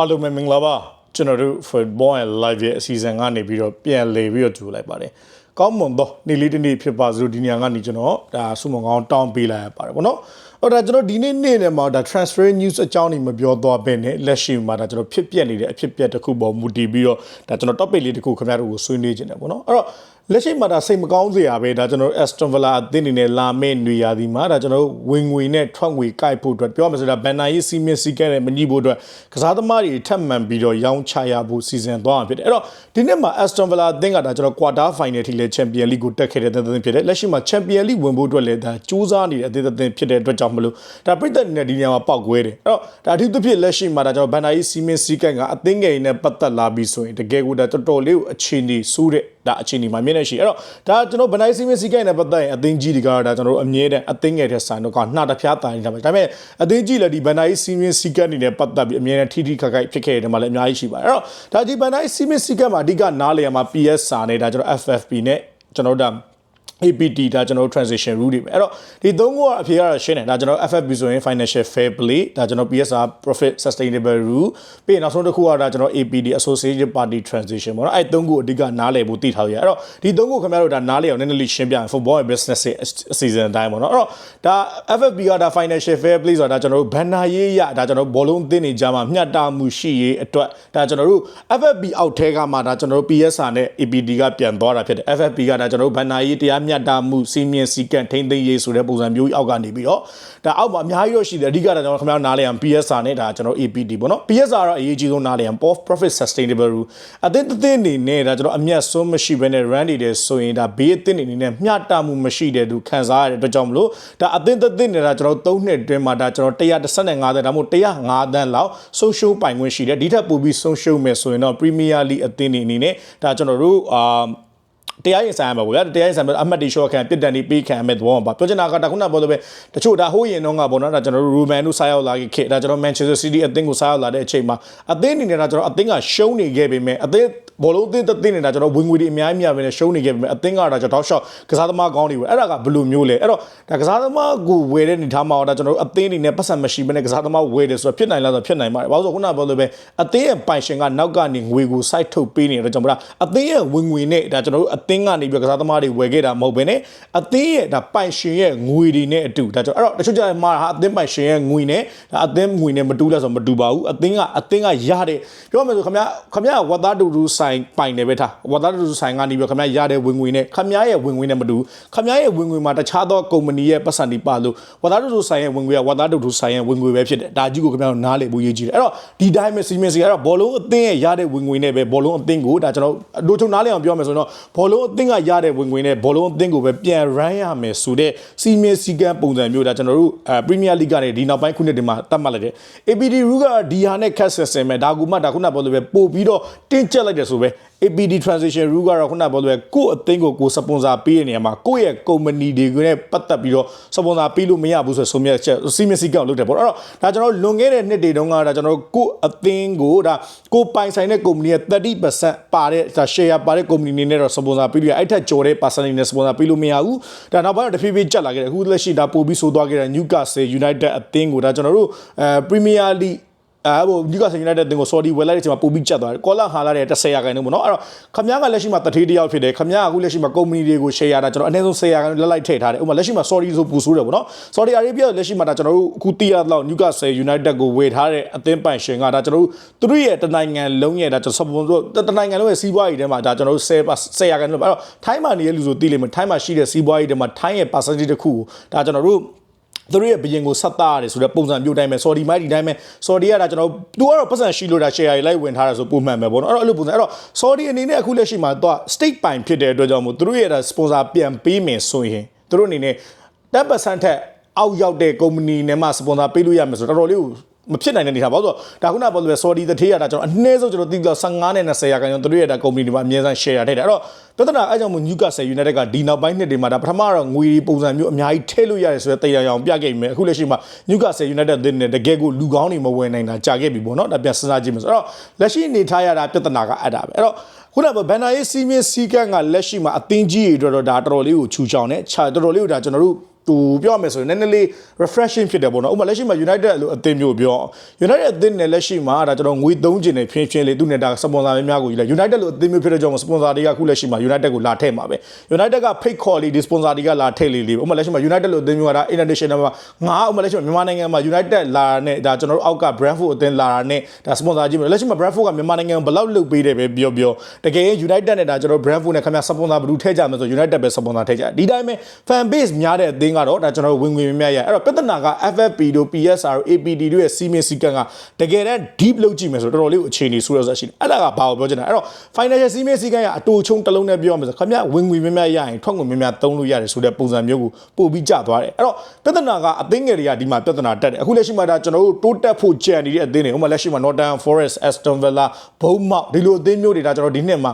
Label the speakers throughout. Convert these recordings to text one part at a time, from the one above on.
Speaker 1: အားလုံးပဲမင်္ဂလာပါကျွန်တော်တို့ Football and Live ရဲ့အစီအစဉ်ကနေပြီးတော့ပြန်လည်ပြီးတော့ကြိုလိုက်ပါတယ်ကောင်းမွန်တော့နေ့လေးတစ်နေ့ဖြစ်ပါစို့ဒီနေရာကနေကျွန်တော်ဒါဆုမကောင်းတောင်းပေးလိုက်ရပါတယ်ဗောနော်အဲ့ဒါကျွန်တော်ဒီနေ့နေ့နဲ့မှာဒါ transfer news အကြောင်းနေမပြောသွားဘဲနဲ့လက်ရှိမှာဒါကျွန်တော်ဖြစ်ပျက်နေတဲ့အဖြစ်ပျက်တစ်ခုပေါ်မူတည်ပြီးတော့ဒါကျွန်တော် topic လေးတစ်ခုခင်ဗျားတို့ကိုဆွေးနွေးခြင်းတယ်ဗောနော်အဲ့တော့ လက်ရှိမှာဒါစိတ်မကောင်းစရာပဲဒါကျွန်တော် Aston Villa အသင်းအနေနဲ့လာမယ့်နေရာဒီမှာဒါကျွန်တော်ဝင်ငွေနဲ့ထွက်ငွေကိုက်ဖို့အတွက်ပြောရမှာဆိုတော့ဘန်နာရေးစီမင်းစီကဲနဲ့မညှိဖို့အတွက်ကစားသမားတွေထပ်မံပြီးတော့ရောင်းချရဖို့စီစဉ်သွားမှာဖြစ်တယ်အဲ့တော့ဒီနေ့မှာ Aston Villa အသင်းကဒါကျွန်တော် quarter final ထိလဲ Champion League ကိုတက်ခဲ့တဲ့သင်းဖြစ်တယ်လက်ရှိမှာ Champion League ဝင်ဖို့အတွက်လည်းဒါစူးစမ်းနေတဲ့အသင်းသင်းဖြစ်တဲ့အတွက်ကြောင့်မလို့ဒါပြည့်တဲ့နေဒီနေရာမှာပောက်ကွဲတယ်အဲ့တော့ဒါအထူးသဖြင့်လက်ရှိမှာဒါကျွန်တော်ဘန်နာရေးစီမင်းစီကဲကအသင်းငယ်နဲ့ပတ်သက်လာပြီးဆိုရင်တကယ်ကိုဒါတော်တော်လေးကိုအခြေအနေဆိုးတဲ့ ဒါအခြေအနေမှာမြင်နေရှိအဲ့တော့ဒါကျွန်တော်ဗနိုင်စီမင်းစီကိုင်းနဲ့ပတ်သက်ရင်အသင်းကြီးတွေကတော့ဒါကျွန်တော်တို့အမြဲတမ်းအသင်းငယ်တဲ့ဆိုင်တော့ကနှာတဖျားတိုင်နေတာပဲဒါပေမဲ့အသင်းကြီးလည်းဒီဗနိုင်စီမင်းစီကိုင်းနေနဲ့ပတ်သက်ပြီးအမြဲတမ်းထိထိခက်ခိုက်ဖြစ်ခဲ့တယ်မှာလည်းအများကြီးရှိပါတယ်အဲ့တော့ဒါဒီဗနိုင်စီမင်းစီကိုင်းမှာအဓိကနားလေရမှာ PS စာနဲ့ဒါကျွန်တော် FFP နဲ့ကျွန်တော်တို့ APT ဒါကျွန်တော် transition rule တွေပဲအဲ့တော့ဒီသုံးခုကအဖြေကတော့ရှင်းတယ်ဒါကျွန်တော် FFP ဆိုရင် financial fair play ဒါကျွန်တော် PSR profit sustainable rule ပြီးရင်နောက်ဆုံးတစ်ခုကဒါကျွန်တော် APD associated party transition ပေါ့နော်အဲ့သုံးခုအဓိကနားလည်ဖို့တည်ထားရအဲ့တော့ဒီသုံးခုခင်ဗျားတို့ဒါနားလည်အောင်နည်းနည်းလေးရှင်းပြရင် football and business ရဲ့အစီအစဉ်အတိုင်းပေါ့နော်အဲ့တော့ဒါ FFP ကဒါ financial fair play ဆိုတာဒါကျွန်တော်တို့ဘန်နာရေးရဒါကျွန်တော်ဘောလုံးအသင်းတွေကြားမှာမျှတမှုရှိရေးအတွက်ဒါကျွန်တော်တို့ FFP အောက်ထဲကမှဒါကျွန်တော်တို့ PSR နဲ့ APD ကပြန်သွားတာဖြစ်တယ် FFP ကဒါကျွန်တော်တို့ဘန်နာရေးတရားမျှတမှုစီမင်းစီကံထိမ့်သိမ်းရေးဆိုတဲ့ပုံစံမျိုးအောက်ကနေပြီးတော့ဒါအောက်မှာအများကြီးတော့ရှိတယ်အဓိကတော့ကျွန်တော်ခင်ဗျားနားလည်အောင် PSR နဲ့ဒါကျွန်တော် APD ပေါ့နော် PSR တော့အရေးကြီးဆုံးနားလည်အောင် profit sustainable rule အသင်းတစ်သင်းအနေနဲ့ဒါကျွန်တော်အမျက်ဆုံးမရှိဘဲနဲ့ run နေတယ်ဆိုရင်ဒါဘေးအသင်းအနေနဲ့မျှတမှုမရှိတဲ့သူခံစားရတဲ့အတွက်ကြောင့်မလို့ဒါအသင်းတစ်သင်းနဲ့ဒါကျွန်တော်3နှစ်အတွင်းမှာဒါကျွန်တော်135သန်းဒါမှမဟုတ်105သန်းလောက်ဆုံးရှုံးပိုင်ခွင့်ရှိတယ်ဒီထက်ပိုပြီးဆုံးရှုံးမယ်ဆိုရင်တော့ Premier League အသင်းတွေအနေနဲ့ဒါကျွန်တော်တို့အာ တရားရင်ဆိုင်ရမှာပေါ့ဗျာတရားရင်ဆိုင်မှာအမှတ်တွေရှော့ခံပြစ်ဒဏ်တွေပေးခံရမယ်သဘောမှာပါပြောချင်တာကတခုနပြောလို့ပဲတချို့ဒါဟိုးရင်တော့ကပေါ့နော်ဒါကျွန်တော်တို့ရူမန်တို့စားရောက်လာခဲ့ခေဒါကျွန်တော်မန်ချက်စတာစီးတီးအသင်းကိုစားရောက်လာတဲ့အချိန်မှာအသင်းအနေနဲ့ဒါကျွန်တော်အသင်းကရှုံးနေခဲ့ပေမဲ့အသင်းဘောလုံးအသင်းတစ်သင်းနေတာကျွန်တော်ဝင်ငွေတွေအများကြီးများပဲနဲ့ရှုံးနေခဲ့ပေမဲ့အသင်းကဒါကျွန်တော်တောက်လျှောက်ကစားသမားကောင်းတွေပဲအဲ့ဒါကဘယ်လိုမျိုးလဲအဲ့တော့ဒါကစားသမားကိုဝယ်တဲ့နေထားမှာဒါကျွန်တော်တို့အသင်းတွေနဲ့ပတ်စံမရှိဘဲနဲ့ကစားသမားဝယ်တယ်ဆိုတော့ဖြစ်နိုင်လားဆိုတော့ဖြစ်နိုင်ပါတယ်ဘာလို့ဆိုခုနကပြောလို့ပဲအသင်းရဲ့ပိုင်ရှင်ကနောက်ကနေငွေကိုစိုက်ထုတ်ပေးနေတဲ့ကြောင့်မလားအသင်းရဲ့ဝင်ငွေနဲ့ဒါကျွန်တော်တို့အသင်းကနေပြီးကစားသမားတွေဝယ်ခဲ့တာမဟုတ်ဘဲနဲ့အသင်းရဲ့ဒါပိုင်ရှင်ရဲ့ငွေတွေနဲ့အတူဒါကျွန်တော်အဲ့တော့တချို့ကြတယ်မှာဟာအသင်းပိုင်ရှင်ရဲ့ငွေနဲ့ဒါအသင်းငွေနဲ့မတူလဲဆိုတော့မတူပါဘူးအသင်းကအသင်းကရတဲ့ပြောမယ်ဆိုခမခမဝတ်သားတူတူဆိုင်ပိုင်နေပဲထားဝတ်သားတူတူဆိုင်ကနေပြီးခမရတဲ့ဝင်ငွေနဲ့ခမရဲ့ဝင်ငွေနဲ့မတူခမရဲ့ဝင်ငွေမှာတခြားသောကုမ္ပဏီရဲ့ပတ်စံတွေပါလို့ဝတ်သားတူတူဆိုင်ရဲ့ဝင်ငွေကဝတ်သားတူတူဆိုင်ရဲ့ဝင်ငွေပဲဖြစ်တယ်ဒါကြီးကိုခမတို့နားလည်ဖို့ရည်ကြီးတယ်အဲ့တော့ဒီတိုင်းပဲစီမင်းစီကတော့ဘောလုံးအသင်းရဲ့ရတဲ့ဝင်ငွေနဲ့ပဲဘောလုံးအသင်းကိုဒါကျွန်တော်တို့ချုံနားလည်အောင်ပြောမယ်ဆိုတော့ဘောလုံးအသင်းကရတဲ့ဝင်ငွေနဲ့ဘောလုံးအသင်းကိုပဲပြန် run ရမယ်ဆိုတဲ့စီမင်းစီကံပုံစံမျိုးဒါကျွန်တော်တို့အဲ Premier League ကနေဒီနောက်ပိုင်းခုနှစ်တွေမှာတတ်မှတ်လိုက်တယ် APD rule ကဒီဟာနဲ့ခက်ဆက်ဆင်မယ်ဒါကူမှဒါခုနပြောလို့ပဲပို့ပြီးတော့တင်းကျပ်လိုက်တယ်ဆိုပဲ APD transition rule ကတော့ခုနပြောလို့ပဲကိုယ့်အသင်းကိုကိုယ်စပွန်ဆာပေးတဲ့နေရာမှာကိုယ့်ရဲ့ကုမ္ပဏီတွေနဲ့ပတ်သက်ပြီးတော့စပွန်ဆာပေးလို့မရဘူးဆိုဆုံးဖြတ်ချက်စီမင်းစီကံလုပ်တယ်ပေါ့အဲ့တော့ဒါကျွန်တော်လွန်ခဲ့တဲ့နှစ်တွေတုန်းကဒါကျွန်တော်ကိုယ့်အသင်းကိုဒါကိုပိုင်ဆိုင်တဲ့ကုမ္ပဏီရဲ့30%ပါတဲ့ဒါ share ပါတဲ့ကုမ္ပဏီနေနဲ့တော့စပွန်ဆာပေးလို့ရအဲ့ထက်ကျော်တဲ့ percentage နဲ့စပွန်ဆာပေးလို့မရဘူးဒါနောက်ပိုင်းတော့တဖြည်းဖြည်းကျက်လာခဲ့တယ်အခုလက်ရှိဒါပို့ပြီးဆိုသွားခဲ့တဲ့ Newcastle United အသင်းကိုဒါကျွန်တော်တို့အဲ Premier League အဲဟိုဒီကဆင်ယူနိုက်တက်တင်ကို sorry ဝယ်လိုက်တဲ့အချိန်မှာပို့ပြီးကျတ်သွားတယ်ကောလာဟာလာတဲ့10ရာခိုင်နှုန်းပေါ့နော်အဲ့တော့ခမ ्या ကလက်ရှိမှာတထေးတယောက်ဖြစ်တယ်ခမ ्या ကအခုလက်ရှိမှာကုမ္ပဏီတွေကို share ရတာကျွန်တော်အနည်းဆုံး10ရာခိုင်နှုန်းလက်လိုက်ထည့်ထားတယ်ဥပမာလက်ရှိမှာ sorry ဆိုပူဆိုးတယ်ပေါ့နော် sorry arabia လက်ရှိမှာဒါကျွန်တော်တို့အခုတည်ရတော့ newcastle united ကိုဝယ်ထားတဲ့အသင်းပိုင်ရှင်ကဒါကျွန်တော်တို့သူတို့ရဲ့တနိုင်ငံလုံးရဲ့ဒါကျွန်တော် support တနိုင်ငံလုံးရဲ့စီးပွားရေးထဲမှာဒါကျွန်တော်တို့10 10ရာခိုင်နှုန်းအဲ့တော့ထိုင်းမှာနေတဲ့လူဆိုသိလိမ့်မယ်ထိုင်းမှာရှိတဲ့စီးပွားရေးထဲမှာထိုင်းရဲ့ percentage တစ်ခုကိုဒါကျွန်တော်တို့ သူတို့ရဲ့ဘရင်ကိုဆက်သားရတယ်ဆိုတော့ပုံစံမျိုးတိုင်းပဲ sorry မိုက်ဒီတိုင်းပဲ sorry ကဒါကျွန်တော်သူကတော့ပတ်စံရှိလို့ဒါ share တွေလိုက်ဝင်ထားတာဆိုပုံမှန်ပဲပေါ့နော်အဲ့တော့အဲ့လိုပုံစံအဲ့တော့ sorry အနေနဲ့အခုလက်ရှိမှာတော့ state ပိုင်ဖြစ်တဲ့အတွက်ကြောင့်မို့သူတို့ရဲ့ဒါ sponsor ပြန်ပေးမယ်ဆိုရင်သူတို့အနေနဲ့10%ထက်အောက်ရောက်တဲ့ကုမ္ပဏီနဲ့မှ sponsor ပေးလို့ရမယ်ဆိုတော့တော်တော်လေးကို မဖြစ်နိုင်တဲ့နေထားပါဆိုတော့ဒါခုနကပြောလို့ပဲ sorry တထေးရတာကျွန်တော်အနည်းဆုံးကျွန်တော်သိတော့15နဲ့20ရာခိုင်နှုန်းသူတို့ရဲ့ဒါကုမ္ပဏီတွေမှာအမြဲတမ်း share ထည့်တယ်အဲ့တော့ပြဿနာအဲကြောင့်မို့ Newcastle United ကဒီနောက်ပိုင်းနှစ်တွေမှာဒါပထမတော့ငွေပုံစံမျိုးအများကြီးထည့်လို့ရတယ်ဆိုတဲ့တရားအောင်ပြခဲ့ပြီအခုလက်ရှိမှာ Newcastle United အသင်းနဲ့တကယ်ကိုလူကောင်းတွေမဝင်နိုင်တာကြာခဲ့ပြီပေါ့နော်ဒါပြန်စဉ်းစားကြည့်မယ်ဆိုတော့လက်ရှိအနေထားရတာပြဿနာကအဲ့ဒါပဲအဲ့တော့ခုနကဘန်နာရေးစီမင်းစီကန်းကလက်ရှိမှာအသင်းကြီးတွေအတွက်တော့ဒါတော်တော်လေးကိုချူချောင်းနဲ့ခြာတော်တော်လေးကိုဒါကျွန်တော်တို့ ဟိုပြောရမယ်ဆိုရင်နည်းနည်းလေး refreshing ဖြစ်တယ်ပေါ့နော်ဥပမာလက်ရှိမှာ United လို့အသင်းမျိုးပြော United အသင်းနဲ့လက်ရှိမှာဒါကျွန်တော်ငွေသုံးကျင်နေဖြင်းဖြင်းလေးသူနဲ့ဒါစပွန်ဆာများများကိုယူလိုက် United လို့အသင်းမျိုးဖြစ်တဲ့ကြောင့်စပွန်ဆာတွေကအခုလက်ရှိမှာ United ကိုလာထည့်မှာပဲ United က fake call လေးဒီစပွန်ဆာတွေကလာထည့်လေးလေးဥပမာလက်ရှိမှာ United လို့အသင်းမျိုးကဒါ international မှာငါဥပမာလက်ရှိမှာမြန်မာနိုင်ငံမှာ United လာတာနဲ့ဒါကျွန်တော်တို့အောက်က Brentford အသင်းလာတာနဲ့ဒါစပွန်ဆာကြီးမျိုးလက်ရှိမှာ Brentford ကမြန်မာနိုင်ငံကိုဘယ်လောက်လုပ်ပေးတယ်ပဲပြောပြောတကယ်ရင် United နဲ့ဒါကျွန်တော် Brentford နဲ့ခင်ဗျာစပွန်ဆာဘယ်သူထည့်ကြမယ်ဆို United ပဲစပွန်ဆာထည့်ကြဒီတိုင်းပဲ fan base များတဲ့အသင်းကတော့ဒါကျွန်တော်တို့ဝင်ငွေများများရအဲ့တော့ပြဿနာက FFP တို့ PSR တို့ APD တို့ရဲ့စီမင်းစီကံကတကယ်တမ်း deep လုပ်ကြည့်မယ်ဆိုတော့တော်တော်လေးကိုအခြေအနေဆိုးရဆက်ရှိတယ်အဲ့ဒါကဘာကိုပြောချင်တာအဲ့တော့ financial စီမင်းစီကံကအတူချုံတစ်လုံးနဲ့ပြောရမယ်ဆိုခင်ဗျာဝင်ငွေများများရရင်ထွက်ငွေများများသုံးလို့ရတယ်ဆိုတဲ့ပုံစံမျိုးကိုပို့ပြီးကြသွားတယ်အဲ့တော့ပြဿနာကအသင်းငယ်တွေကဒီမှာပြဿနာတက်တယ်အခုလက်ရှိမှာဒါကျွန်တော်တို့တိုးတက်ဖို့ကြံနေတဲ့အသင်းတွေဥပမာလက်ရှိမှာ Northern Forest Aston Villa Bournemouth ဒီလိုအသင်းမျိုးတွေဒါကျွန်တော်ဒီနှစ်မှာ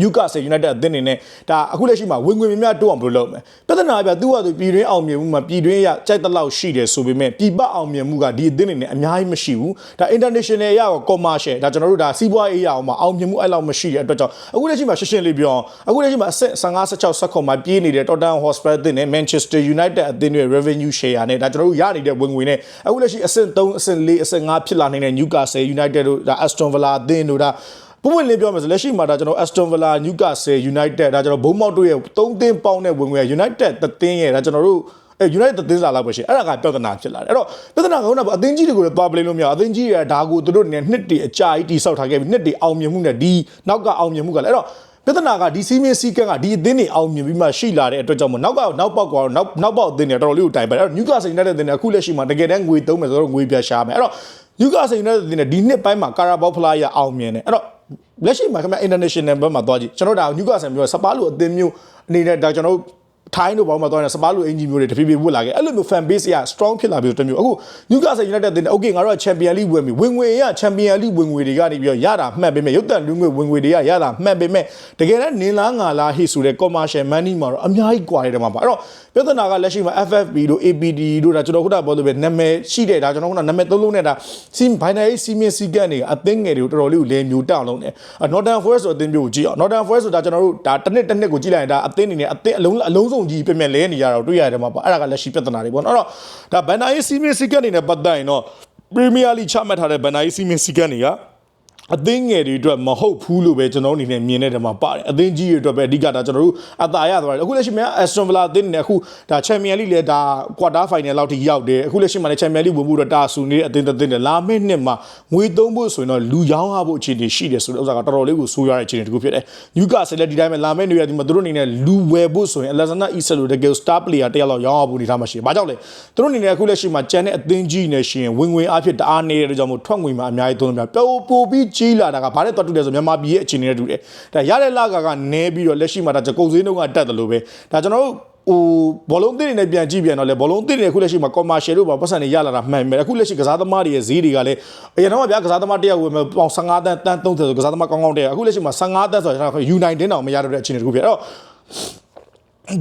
Speaker 1: Newcastle United အသင်းအနေနဲ့ဒါအခုလက်ရှိမှာဝင်ငွေများများတိုးအောင်ဘယ်လိုလုပ်မလဲပြဿနာကသူ့ဟာသူပြည်တွင်းအောင်မြင်မှုမှာပြည်တွင်းရကြိုက်တဲ့လောက်ရှိတယ်ဆိုပေမဲ့ပြည်ပအောင်မြင်မှုကဒီအသင်းအနေနဲ့အများကြီးမရှိဘူးဒါ international ရရော commercial ဒါကျွန်တော်တို့ဒါစီးပွားရေးရအောင်မှာအောင်မြင်မှုအဲ့လောက်မရှိတဲ့အတွက်ကြောင့်အခုလက်ရှိမှာရှင်းရှင်းလေးပြောအောင်အခုလက်ရှိမှာအဆင့်15 16 16မှာပြေးနေတဲ့ Tottenham Hotspur အသင်းနဲ့ Manchester United အသင်းတွေ revenue share နဲ့ဒါကျွန်တော်တို့ရနေတဲ့ဝင်ငွေနဲ့အခုလက်ရှိအဆင့်3အဆင့်4အဆင့်5ဖြစ်လာနေတဲ့ Newcastle United တို့ဒါ Aston Villa အသင်းတို့ဒါ ပုံမှန်လေးပြောမယ်ဆိုလက်ရှိမှာဒါကျွန်တော် Aston Villa Newcastle United ဒါကျွန်တော်ဘုံမောက်တို့ရဲ့3သင်းပေါင်းတဲ့ဝင်ငွေ United တသင်းရဲ့ဒါကျွန်တော်တို့အဲ United သင်းစာလောက်ပဲရှိအဲ့ဒါကပြဿနာဖြစ်လာတယ်အဲ့တော့ပြဿနာကခုနကအသင်းကြီးတွေကိုလည်းသွားပလိလို့မရအသင်းကြီးတွေကဒါကိုသူတို့နေနှစ်တည်းအကြာကြီးတိဆောက်ထားခဲ့ပြီးနှစ်တည်းအောင်မြင်မှုနဲ့ဒီနောက်ကအောင်မြင်မှုကလည်းအဲ့တော့ပြဿနာကဒီစီမင်းစီကန်းကဒီအသင်းတွေအောင်မြင်ပြီးမှရှိလာတဲ့အတွက်ကြောင့်မို့နောက်ကနောက်ပေါက်ကတော့နောက်နောက်ပေါက်အသင်းတွေတော်တော်လေးကိုတိုင်ပါတယ်အဲ့တော့ Newcastle United အသင်းတွေအခုလက်ရှိမှာတကယ်တမ်းငွေသုံးမယ်ဆိုတော့ငွေပြရှာမယ်အဲ့တော့ Newcastle United အသင်းတွေဒီနှစ်ပိုင်းမှာ Carabao Flyer အောင်မြင်တယ်အဲ့တော့ လက်ရှိမှာခင်ဗျ international ဘက်မှာသွားကြည့်ကျွန်တော်ဒါ Newcastle မျိုးစပါးလို့အသင်းမျိုးအနေနဲ့ဒါကျွန်တော် ထိုင်းတို့ဘောင်းမှာသွားနေစပါးလူအင်ဂျီမျိုးတွေတဖြည်းဖြည်းဝတ်လာခဲ့အဲ့လိုမျိုး fan base က strong ဖြစ်လာပြီးတော့တမျိုးအခု Newcastle United တင်တယ် okay ငါတို့က Champion League ဝင်ပြီဝင်ငွေရ Champion League ဝင်ငွေတွေကနေပြီးတော့ရတာမှတ်ပေးမယ်ရုပ်တံလူငွေဝင်ငွေတွေကရတာမှတ်ပေးမယ်တကယ်တမ်းနင်းလားငါလားဟိဆိုတဲ့ commercial money မှာတော့အများကြီးကွာရတယ်မှာပါအဲ့တော့ပြဿနာကလက်ရှိမှာ FFP တို့ APD တို့ဒါကျွန်တော်ခုနပြောလို့ပဲနာမည်ရှိတဲ့ဒါကျွန်တော်ခုနနာမည်သုံးလုံးနဲ့ဒါစီဘိုင်နယ်စီမင်းစီကန်တွေအသင်းငယ်တွေကိုတော်တော်လေးကိုလဲမျိုးတောင်းလုံးတယ် Northern Forest ဆိုအသင်းမျိုးကိုကြည့်အောင် Northern Forest ဆိုတာကျွန်တော်တို့ဒါတစ်နှစ်တစ်နှစ်ကိုကြည့်လိုက်ရင်ဒါအသင်းအနေနဲ့အသင်းအလုံးအလုံးစုံကြီးပြည့်ပြည့်လဲနေရတာတွေ့ရတယ်မှာပါအဲ့ဒါကလက်ရှိပြဿနာတွေပေါ့နော်အဲ့တော့ဒါဘန်နာရေးစီမင်းစီကန်တွေနဲ့ပတ်သက်ရင်တော့ Premier League ချမှတ်ထားတဲ့ဘန်နာရေးစီမင်းစီကန်တွေက အသင်းငယ်တွေအတွက်မဟုတ်ဘူးလို့ပဲကျွန်တော်အနေနဲ့မြင်တဲ့တမှာပါတယ်အသင်းကြီးတွေအတွက်ပဲအဓိကဒါကျွန်တော်တို့အသာရသွားတယ်အခုလက်ရှိမှာ Aston Villa အသင်းနဲ့အခုဒါ Champions League လဲဒါ quarter final လောက်ထိရောက်တယ်အခုလက်ရှိမှာလည်း Champions League ဝင်မှုတော့တာဆူနေတဲ့အသင်းတစ်သင်းနဲ့လာမယ့်နှစ်မှာငွေသုံးဖို့ဆိုရင်တော့လူရောင်းရဖို့အခြေအနေရှိတယ်ဆိုတဲ့ဥစ္စာကတော်တော်လေးကိုဆိုးရတဲ့အခြေအနေတစ်ခုဖြစ်တယ် Newcastle လည်းဒီတိုင်းပဲလာမယ့်နေရာဒီမှာသူတို့အနေနဲ့လူဝယ်ဖို့ဆိုရင် Alexander Isak လိုတကယ် star player တယောက်လောက်ရောင်းရဖို့နေထားမှရှိတယ်။ဘာကြောင့်လဲသူတို့အနေနဲ့အခုလက်ရှိမှာကြံတဲ့အသင်းကြီးနဲ့ရှင်ဝင်ဝင်အားဖြင့်တအားနေတဲ့ကြောင့်မို့ထွက်ငွေမှာအများကြီးသုံးလို့များပိုပိုပြီးကြီးလာတာကဘာနဲ့တွတ်တူတယ်ဆိုမြန်မာပြည်ရဲ့အခြေအနေနဲ့တူတယ်ဒါရတဲ့လကကနဲပြီးတော့လက်ရှိမှာဒါကုန်စည်နှုန်းကတက်တယ်လို့ပဲဒါကျွန်တော်တို့ဟိုဘောလုံးတင်နေနဲ့ပြန်ကြည့်ပြန်တော့လေဘောလုံးတင်နေအခုလက်ရှိမှာ commercial တို့ပါပတ်စံတွေရလာတာမှန်မယ်အခုလက်ရှိကစားသမားတွေရဲ့ဈေးတွေကလည်းအရင်တော့ဗျာကစားသမားတယောက်ဝင်ပေါင်15တန်းတန်း30ဆိုကစားသမားကောင်းကောင်းတည်းအခုလက်ရှိမှာ15တန်းဆိုတော့ U9 တင်းတောင်မရတော့တဲ့အခြေအနေတခုဖြစ်အဲ့တော့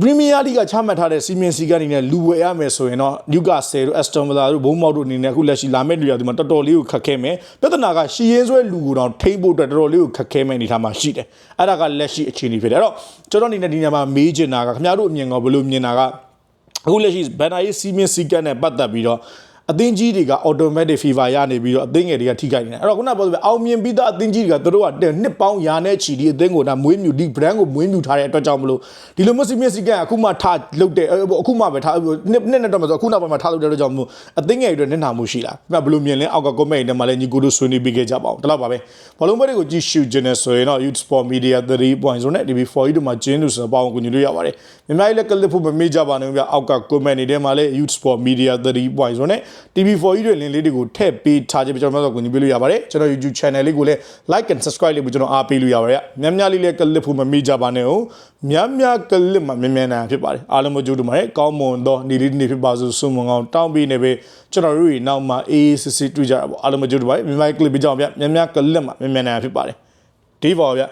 Speaker 1: ပရီးမီးယားလိဂ်ကချမှတ်ထားတဲ့စီမင်းစည်းကမ်းတွေနဲ့လူဝယ်ရမယ်ဆိုရင်တော့နျူကာဆယ်တို့အက်စတွန်ဗလာတို့ဘုံမောက်တို့အနေနဲ့အခုလက်ရှိလာမယ့်လူရဒီမှာတော်တော်လေးကိုခက်ခဲမယ်ပြဿနာကရှီရင်ဆွဲလူကိုတော့ထိမ့်ဖို့အတွက်တော်တော်လေးကိုခက်ခဲမယ်အနေထားမှာရှိတယ်အဲ့ဒါကလက်ရှိအခြေအနေဖြစ်တယ်အဲ့တော့ကျွန်တော်အနေနဲ့ဒီညမှာမေးချင်တာကခင်ဗျားတို့အမြင်ကဘယ်လိုမြင်တာကအခုလက်ရှိဘန်နာရေးစီမင်းစည်းကမ်းနဲ့ပတ်သက်ပြီးတော့ အသင်းကြီးတွေက automatic fever ရနေပြီးတော့အသင်းငယ်တွေကထိခိုက်နေတယ်အဲ့တော့ခုနကပြောဆိုအောင်မြင်ပြီးသားအသင်းကြီးတွေကတို့ကနှစ်ပေါင်းရာနဲ့ချီဒီအသင်းကိုဒါမွေးမြူဒီ brand ကိုမွေးမြူထားတဲ့အတွက်ကြောင့်မလို့ဒီလိုမျိုးစီမင်းစီကံအခုမှထားလုတ်တဲ့အခုမှပဲထားနှစ်နှစ်နဲ့တော့မဆိုအခုနောက်ပိုင်းမှာထားလုတ်တဲ့အတွက်ကြောင့်မလို့အသင်းငယ်တွေနစ်နာမှုရှိလားခင်ဗျဘယ်လိုမြင်လဲအောက်က comment တွေမှာလည်းညီကိုတို့ဆွေးနွေးပေးခဲ့ကြပါအောင်ဒီလောက်ပါပဲဘောလုံးပွဲတွေကိုကြည့်ရှုခြင်းနဲ့ဆိုရင်တော့ Youth Sport Media 3.0နဲ့ TV4 တို့မှာကျင်းလို့ဆိုတော့ပေါအောင်ကိုညီလို့ရပါတယ်မြန်မာပြည်လည်းကလစ်ဖို့မမေ့ကြပါနဲ့ဗျအောက်က comment တွေထဲမှာလည်း Youth Sport Media 3.0နဲ့ TV4 ကြီးတွေလင်းလေးတွေကိုထည့်ပေးထားခြင်းပဲကျွန်တော်တို့ကိုညီပေးလို့ရပါတယ်ကျွန်တော် YouTube channel လေးကိုလည်း like and subscribe လေးကိုကျွန်တော်အားပေးလို့ရပါတယ်များများလေးလည်းကလစ်ဖို့မမေ့ကြပါနဲ့ဟုတ်များများကလစ်မှာမြန်မြန်နိုင်ဖြစ်ပါတယ်အားလုံးမကြိုးတူပါတယ်ကောင်းမွန်သောနေ့လေးနေ့ဖြစ်ပါစို့ဆုမွန်ကောင်းတောင်းပေးနေပဲကျွန်တော်တို့တွေနောက်မှာအေးစစ်စစ်တွေ့ကြတာပေါ့အားလုံးမကြိုးတူပါတယ်မြန်မာကလစ်ပေးကြအောင်ဗျများများကလစ်မှာမြန်မြန်နိုင်ဖြစ်ပါတယ်ဒီပါဗျ